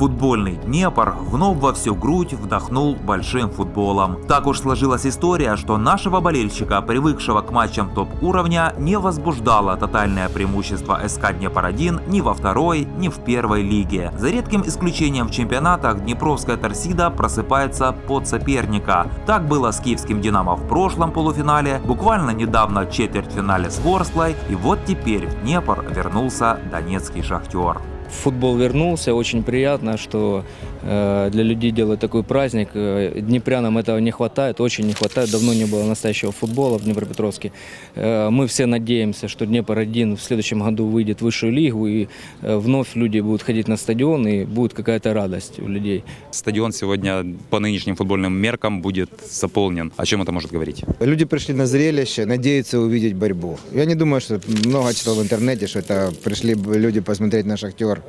Футбольный Днепр вновь во всю грудь вдохнул большим футболом. Так уж сложилась история, что нашего болельщика, привыкшего к матчам топ-уровня, не возбуждало тотальное преимущество СК Днепр-1 ни во второй, ни в первой лиге. За редким исключением в чемпионатах Днепровская торсида просыпается под соперника. Так было с киевским «Динамо» в прошлом полуфинале, буквально недавно четвертьфинале с Ворсклой, и вот теперь в Днепр вернулся донецкий «Шахтер». Футбол вернулся, очень приятно, что для людей делают такой праздник. Э, Днепрянам этого не хватает, очень не хватает. Давно не было настоящего футбола в Днепропетровске. Э, мы все надеемся, что Днепр-1 в следующем году выйдет в высшую лигу, и э, вновь люди будут ходить на стадион, и будет какая-то радость у людей. Стадион сегодня по нынешним футбольным меркам будет заполнен. О чем это может говорить? Люди пришли на зрелище, надеются увидеть борьбу. Я не думаю, что много читал в интернете, что это пришли люди посмотреть на «Шахтер».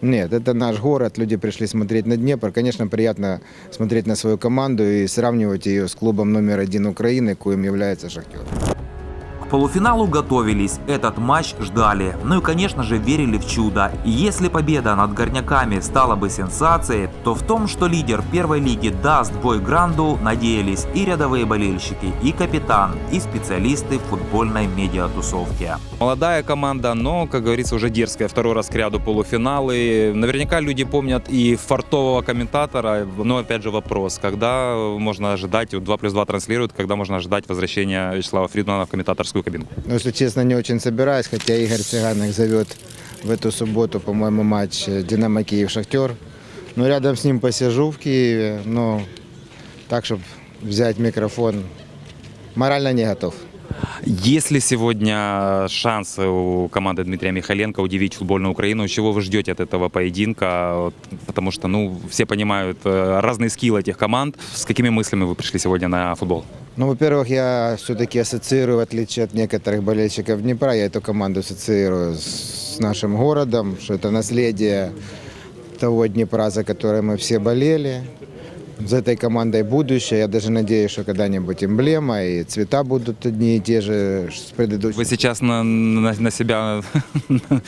Нет, это наш город, люди пришли смотреть на Днепр. Конечно, приятно смотреть на свою команду и сравнивать ее с клубом номер один Украины, коим является «Шахтер». Полуфиналу готовились, этот матч ждали. Ну и, конечно же, верили в чудо. И если победа над горняками стала бы сенсацией, то в том, что лидер первой лиги даст бой Гранду, надеялись и рядовые болельщики, и капитан, и специалисты футбольной медиатусовки. Молодая команда, но, как говорится, уже дерзкая. Второй раз к ряду полуфиналы. Наверняка люди помнят и фартового комментатора. Но, опять же, вопрос, когда можно ожидать, 2 плюс 2 транслируют, когда можно ожидать возвращения Вячеслава Фридмана в комментаторскую кабинку? Но, если честно, не очень собираюсь, хотя Игорь Цыганик зовет в эту субботу, по-моему, матч «Динамо Киев-Шахтер». Но рядом с ним посижу в Киеве, но так, чтобы взять микрофон, морально не готов. Есть ли сегодня шансы у команды Дмитрия Михаленко удивить футбольную Украину? Чего вы ждете от этого поединка? Потому что, ну, все понимают э, разные скиллы этих команд. С какими мыслями вы пришли сегодня на футбол? Ну, во-первых, я все-таки ассоциирую, в отличие от некоторых болельщиков Днепра, я эту команду ассоциирую с нашим городом, что это наследие того Днепра, за который мы все болели. За этой командой будущее. Я даже надеюсь, что когда-нибудь эмблема и цвета будут одни и те же с предыдущих. Вы сейчас на, на, на себя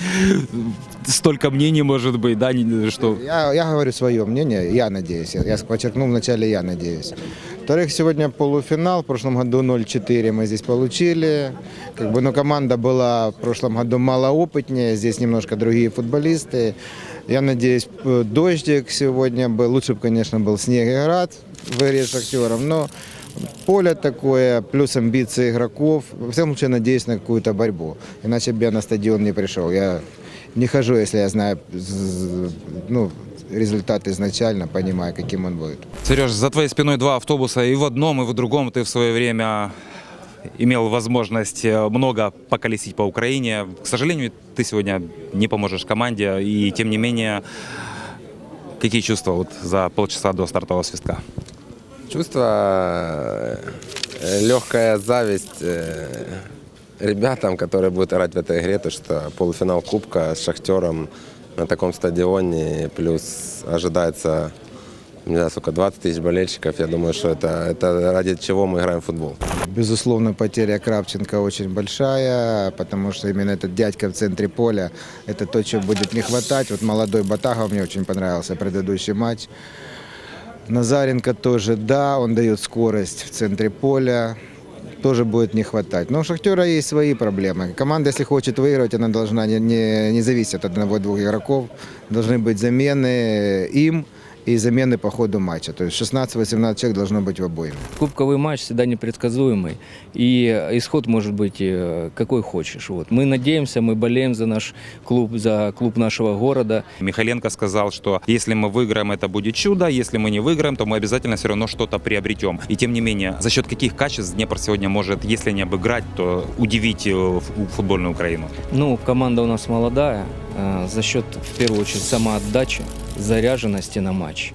столько мнений, может быть, да, что Я, я говорю свое мнение, я надеюсь. Я, я подчеркнул вначале, я надеюсь. Во-вторых, сегодня полуфинал. В прошлом году 0-4 мы здесь получили. Как бы, но команда была в прошлом году малоопытнее. Здесь немножко другие футболисты. Я надеюсь, п- дождик сегодня был. Лучше бы, конечно, был снег и град в с «Шахтером». Но поле такое, плюс амбиции игроков. Во всяком случае, надеюсь на какую-то борьбу. Иначе бы я на стадион не пришел. Я не хожу, если я знаю ну, результат изначально, понимаю, каким он будет. Сереж, за твоей спиной два автобуса, и в одном, и в другом ты в свое время имел возможность э, много поколесить по Украине. К сожалению, ты сегодня не поможешь команде, и тем не менее, какие чувства вот за полчаса до стартового свистка? Чувство, э, легкая зависть э, ребятам, которые будут играть в этой игре, то что полуфинал Кубка с Шахтером на таком стадионе, плюс ожидается, не знаю, сколько, 20 тысяч болельщиков. Я думаю, что это, это ради чего мы играем в футбол. Безусловно, потеря Кравченко очень большая, потому что именно этот дядька в центре поля, это то, чего будет не хватать. Вот молодой Батагов мне очень понравился предыдущий матч. Назаренко тоже, да, он дает скорость в центре поля, тоже будет не хватать. Но у Шахтера есть свои проблемы. Команда, если хочет выигрывать, она должна не, не, не зависеть от одного-двух игроков. Должны быть замены им и замены по ходу матча. То есть 16-18 человек должно быть в обоим. Кубковый матч всегда непредсказуемый, и исход может быть э, какой хочешь. Вот. Мы надеемся, мы болеем за наш клуб, за клуб нашего города. Михаленко сказал, что если мы выиграем, это будет чудо, если мы не выиграем, то мы обязательно все равно что-то приобретем. И тем не менее, за счет каких качеств Днепр сегодня может, если не обыграть, то удивить э, футбольную Украину? Ну, команда у нас молодая, э, за счет, в первую очередь, самоотдачи, заряженности на матч,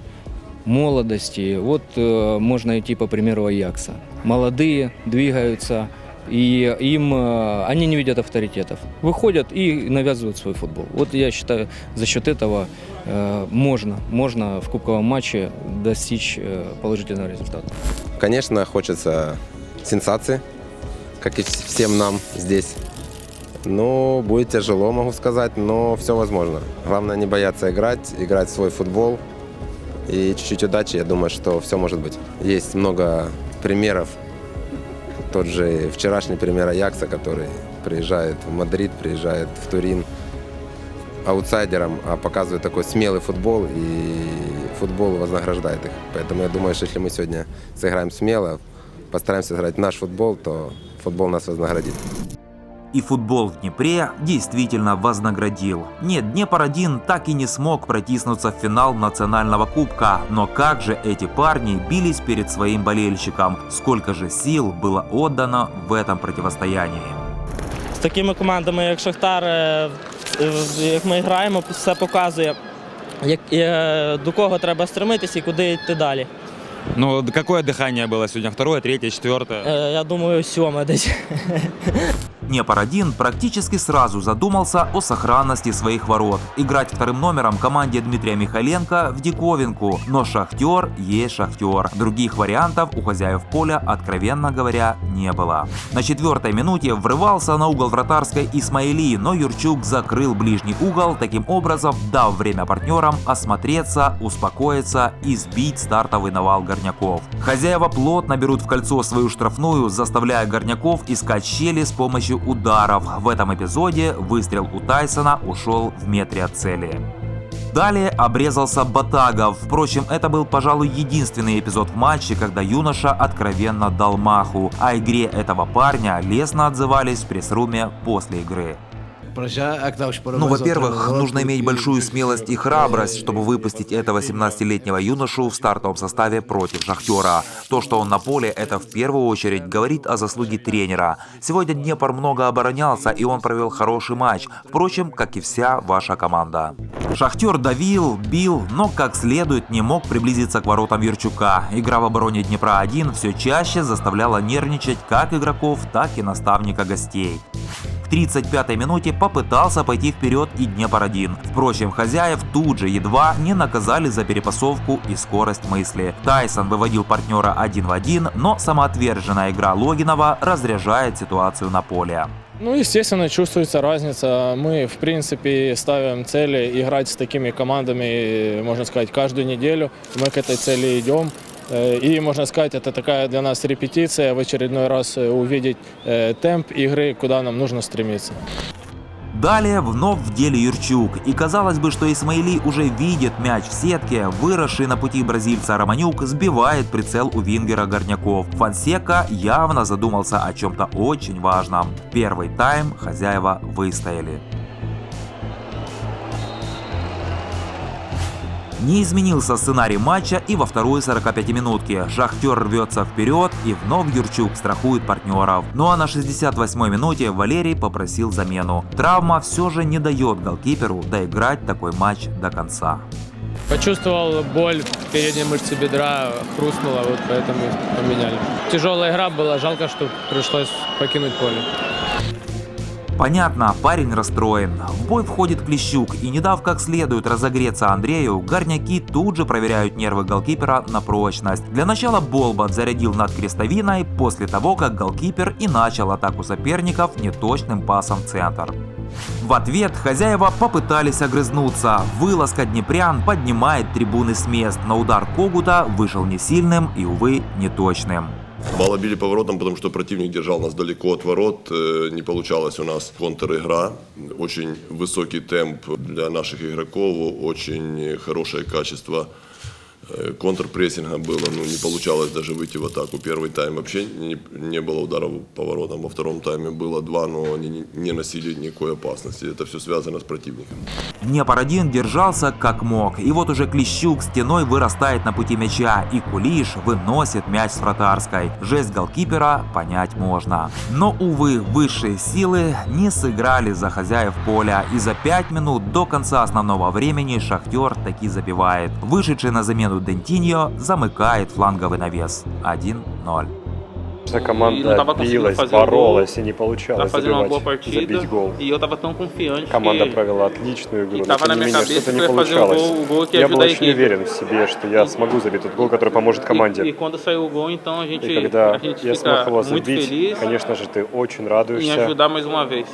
молодости. Вот э, можно идти по примеру Аякса. Молодые, двигаются, и им, э, они не видят авторитетов. Выходят и навязывают свой футбол. Вот я считаю, за счет этого э, можно, можно в кубковом матче достичь э, положительного результата. Конечно, хочется сенсации, как и вс- всем нам здесь. Ну, будет тяжело, могу сказать, но все возможно. Главное не бояться играть, играть в свой футбол. И чуть-чуть удачи, я думаю, что все может быть. Есть много примеров. Тот же вчерашний пример Аякса, который приезжает в Мадрид, приезжает в Турин аутсайдером, а показывает такой смелый футбол, и футбол вознаграждает их. Поэтому я думаю, что если мы сегодня сыграем смело, постараемся сыграть наш футбол, то футбол нас вознаградит. И футбол в Днепре действительно вознаградил. Нет, Днепр-1 так и не смог протиснуться в финал национального кубка. Но как же эти парни бились перед своим болельщиком? Сколько же сил было отдано в этом противостоянии? з такими командами, як Шахтар, е, в- як ми граємо, все показує, як, е, до кого треба стремитися і куди йти далі. Ну, какое дыхание было сегодня? Второе, третье, четвертое? Е, Я думаю, сьоме десь. Днепр-1 практически сразу задумался о сохранности своих ворот. Играть вторым номером команде Дмитрия Михаленко в диковинку. Но Шахтер есть Шахтер. Других вариантов у хозяев поля, откровенно говоря, не было. На четвертой минуте врывался на угол вратарской Исмаили, но Юрчук закрыл ближний угол, таким образом дав время партнерам осмотреться, успокоиться и сбить стартовый навал горняков. Хозяева плотно берут в кольцо свою штрафную, заставляя горняков искать щели с помощью ударов. В этом эпизоде выстрел у Тайсона ушел в метре от цели. Далее обрезался Батагов. Впрочем, это был, пожалуй, единственный эпизод в матче, когда юноша откровенно дал маху. О игре этого парня лестно отзывались в пресс-руме после игры. Ну, во-первых, нужно иметь большую смелость и храбрость, чтобы выпустить этого 17-летнего юношу в стартовом составе против Шахтера. То, что он на поле, это в первую очередь говорит о заслуге тренера. Сегодня Днепр много оборонялся, и он провел хороший матч. Впрочем, как и вся ваша команда. Шахтер давил, бил, но как следует не мог приблизиться к воротам Юрчука. Игра в обороне Днепра-1 все чаще заставляла нервничать как игроков, так и наставника гостей. В 35-й минуте попытался пойти вперед и Днепр-1. Впрочем, хозяев тут же едва не наказали за перепасовку и скорость мысли. Тайсон выводил партнера один в один, но самоотверженная игра Логинова разряжает ситуацию на поле. Ну, естественно, чувствуется разница. Мы, в принципе, ставим цели играть с такими командами, можно сказать, каждую неделю. Мы к этой цели идем. И, можно сказать, это такая для нас репетиция, в очередной раз увидеть темп игры, куда нам нужно стремиться. Далее вновь в деле Юрчук. И казалось бы, что Исмаили уже видит мяч в сетке. Выросший на пути бразильца Романюк сбивает прицел у вингера Горняков. Фансека явно задумался о чем-то очень важном. Первый тайм хозяева выстояли. Не изменился сценарий матча и во второй 45-минутке. Шахтер рвется вперед и вновь Юрчук страхует партнеров. Ну а на 68-й минуте Валерий попросил замену. Травма все же не дает голкиперу доиграть такой матч до конца. Почувствовал боль в передней мышце бедра, хрустнула, вот поэтому поменяли. Тяжелая игра была, жалко, что пришлось покинуть поле. Понятно, парень расстроен. В бой входит Клещук, и не дав как следует разогреться Андрею, горняки тут же проверяют нервы голкипера на прочность. Для начала Болбат зарядил над крестовиной после того, как голкипер и начал атаку соперников неточным пасом в центр. В ответ хозяева попытались огрызнуться. Вылазка Днепрян поднимает трибуны с мест, но удар Когута вышел не сильным и, увы, неточным. Мало били поворотом, потому что противник держал нас далеко от ворот. Э, Не получалась у нас контр-игра. Очень высокий темп для наших игроков, очень хорошее качество контрпрессинга было. Ну, не получалось даже выйти в атаку. Первый тайм вообще не, не было ударов по воротам. Во втором тайме было два, но они не- носили никакой опасности. Это все связано с противником. Днепр-1 держался как мог, и вот уже Клещук стеной вырастает на пути мяча, и Кулиш выносит мяч с вратарской. Жесть голкипера понять можно. Но, увы, высшие силы не сыграли за хозяев поля, и за 5 минут до конца основного времени Шахтер таки забивает. Вышедший на замену Дентиньо замыкает фланговый навес 1-0. E tava conseguindo билась, o gol. боролась и не получалось забивать, partida забить гол. e eu tava tão confiante Команда que провела отличную игру, И но тем не менее что-то не получалось. gol- gol Я был очень equipe. уверен в себе, что я смогу забить тот гол, который поможет e, команде. e saiu o gol, então a gente, И когда a gente я смог его забить, feliz конечно же, ты очень радуешься,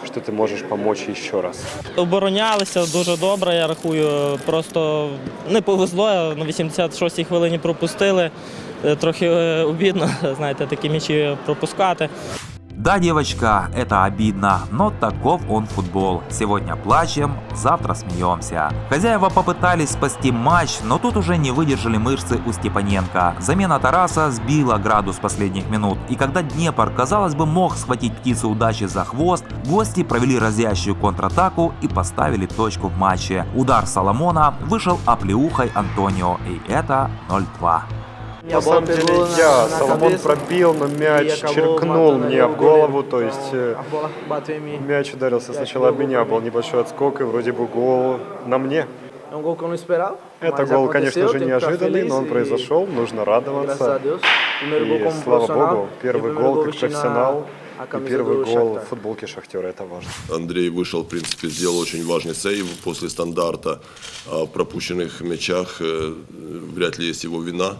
что ты можешь помочь еще раз. Оборонялися дуже добре, я рахую. Просто не повезло. На 86-й хвилині пропустили Е, Трохи е, обідно, знаєте, такі м'ячі пропускати. Да, девочка, это обидно, но таков он футбол. Сегодня плачем, завтра смеемся. Хозяева попытались спасти матч, но тут уже не выдержали мышцы у Степаненко. Замена Тараса сбила градус последних минут. И когда Днепр, казалось бы, мог схватить птицу удачи за хвост, гости провели разящую контратаку и поставили точку в матче. Удар Соломона вышел оплеухой Антонио, и это 0-2. На самом деле я, Соломон пробил, но мяч черкнул мне в голову, то есть э, мяч ударился сначала об меня, был небольшой отскок и вроде бы гол на мне. Это гол, конечно же, неожиданный, но он произошел, нужно радоваться. И слава богу, первый гол как профессионал и первый гол в футболке Шахтера, это важно. Андрей вышел, в принципе, сделал очень важный сейв после стандарта. А в пропущенных мячах э, вряд ли есть его вина.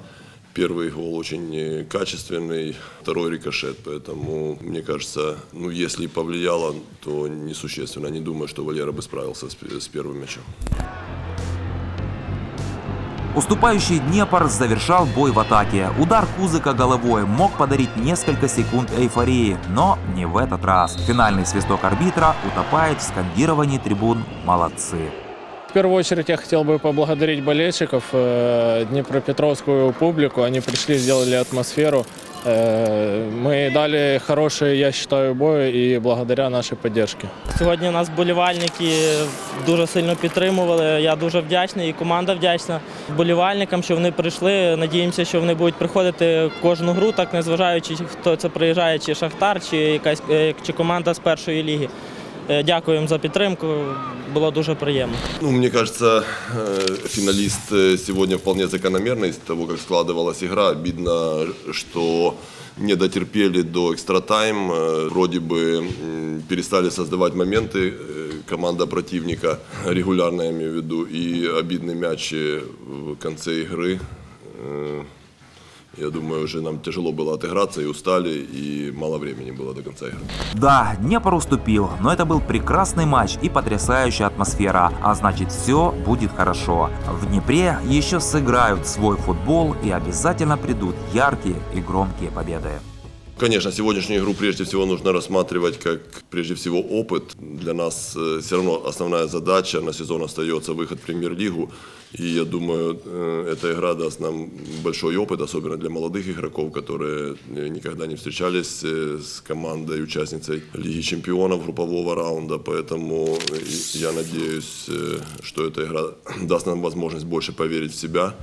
Первый гол очень э, качественный, второй рикошет. Поэтому, мне кажется, ну, если и повлияло, то несущественно. Не думаю, что Валера бы справился с, первым мячом. Уступающий Днепр завершал бой в атаке. Удар Кузыка головой мог подарить несколько секунд эйфории, но не в этот раз. Финальный свисток арбитра утопает в скандировании трибун «Молодцы». В первую очередь я хотел бы поблагодарить болельщиков, э, днепропетровскую публику. Они пришли, сделали атмосферу. Э, Мы дали хороший, я считаю, бой и благодаря нашей поддержке. Сьогодні нас болівальники дуже сильно підтримували. Я дуже вдячний і команда вдячна болівальникам, що вони прийшли. Надіємося, що вони будуть приходити кожну гру, так незважаючи, хто це приїжджає, чи Шахтар, чи якась е, чи команда з першої ліги. Е, Дякую їм за підтримку. Було дуже приємно. Ну, мне кажется, э, финалист э, сегодня вполне закономерно из того, как складывалась игра. Обидно, что не дотерпели до экстра-тайм. Э, Вроде бы м, перестали создавать моменты э, команда противника, регулярно я имею в виду, и обидный мяч э, в конце игры. Я думаю, уже нам тяжело было отыграться и устали, и мало времени было до конца игры. Да, Днепр уступил, но это был прекрасный матч и потрясающая атмосфера, а значит все будет хорошо. В Днепре еще сыграют свой футбол и обязательно придут яркие и громкие победы. Конечно, сегодняшнюю игру прежде всего нужно рассматривать как прежде всего опыт. Для нас э, все равно основная задача на сезон остается выход в премьер-лигу. И я думаю, э, эта игра даст нам большой опыт, особенно для молодых игроков, которые э, никогда не встречались с командой, участницей Лиги чемпионов группового раунда. Поэтому я надеюсь, что эта игра даст нам возможность больше поверить в себя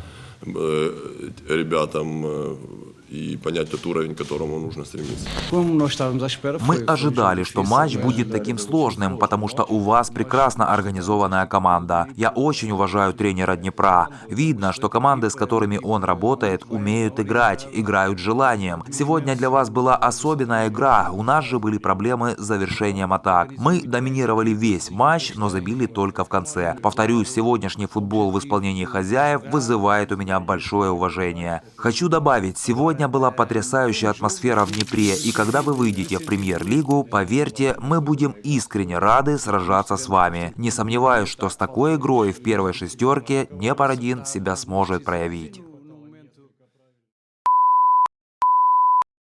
ребятам и понять тот уровень, к которому нужно стремиться. Мы ожидали, что матч будет таким сложным, потому что у вас прекрасно организованная команда. Я очень уважаю тренера Днепра. Видно, что команды, с которыми он работает, умеют играть, играют желанием. Сегодня для вас была особенная игра, у нас же были проблемы с завершением атак. Мы доминировали весь матч, но забили только в конце. Повторюсь, сегодняшний футбол в исполнении хозяев вызывает у меня большое уважение. Хочу добавить, сегодня была потрясающая атмосфера в Днепре, и когда вы выйдете в премьер-лигу, поверьте, мы будем искренне рады сражаться с вами. Не сомневаюсь, что с такой игрой в первой шестерке Днепр-1 себя сможет проявить.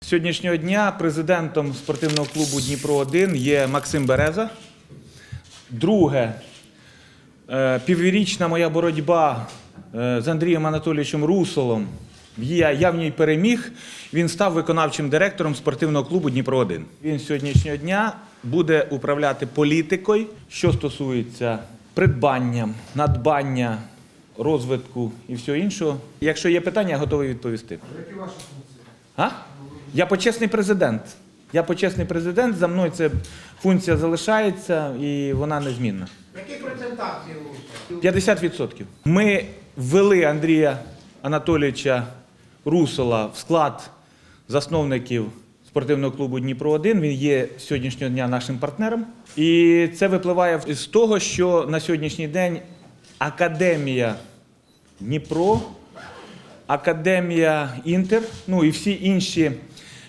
З Сьогоднішнього дня президентом спортивного клубу Дніпро 1 є Максим Береза. Друге, е, піврічна моя боротьба е, з Андрієм Анатолійовичем Русолом. Я, я в ній переміг. Він став виконавчим директором спортивного клубу Дніпро 1 Він сьогоднішнього дня буде управляти політикою, що стосується придбанням, надбання, розвитку і всього іншого. Якщо є питання, я готовий відповісти. А? Я почесний президент. Я почесний президент, за мною ця функція залишається і вона незмінна. Які презентації? 50%. Ми ввели Андрія Анатолійовича Русола в склад засновників спортивного клубу Дніпро 1 Він є сьогоднішнього дня нашим партнером. І це випливає з того, що на сьогоднішній день академія Дніпро, академія Інтер, ну і всі інші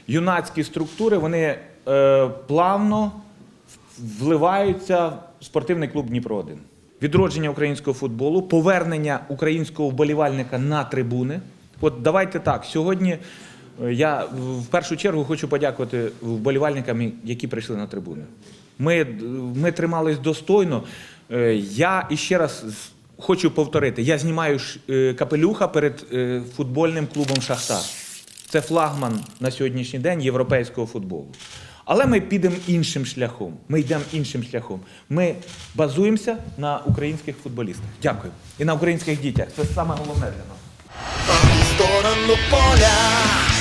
юнацькі структури, вони е, плавно вливаються в спортивний клуб Дніпро 1 Відродження українського футболу, повернення українського вболівальника на трибуни. От давайте так. Сьогодні е, я в першу чергу хочу подякувати вболівальникам, які прийшли на трибуни. Ми, ми тримались достойно. Е, Я іще раз хочу повторити: я знімаю е, капелюха перед е, футбольним клубом Шахтар. Це флагман на сьогоднішній день європейського футболу. Але ми підемо іншим шляхом. Ми йдемо іншим шляхом. Ми базуємося на українських футболістах. Дякую. І на українських дітях. Це саме головне для нас. Сторону поля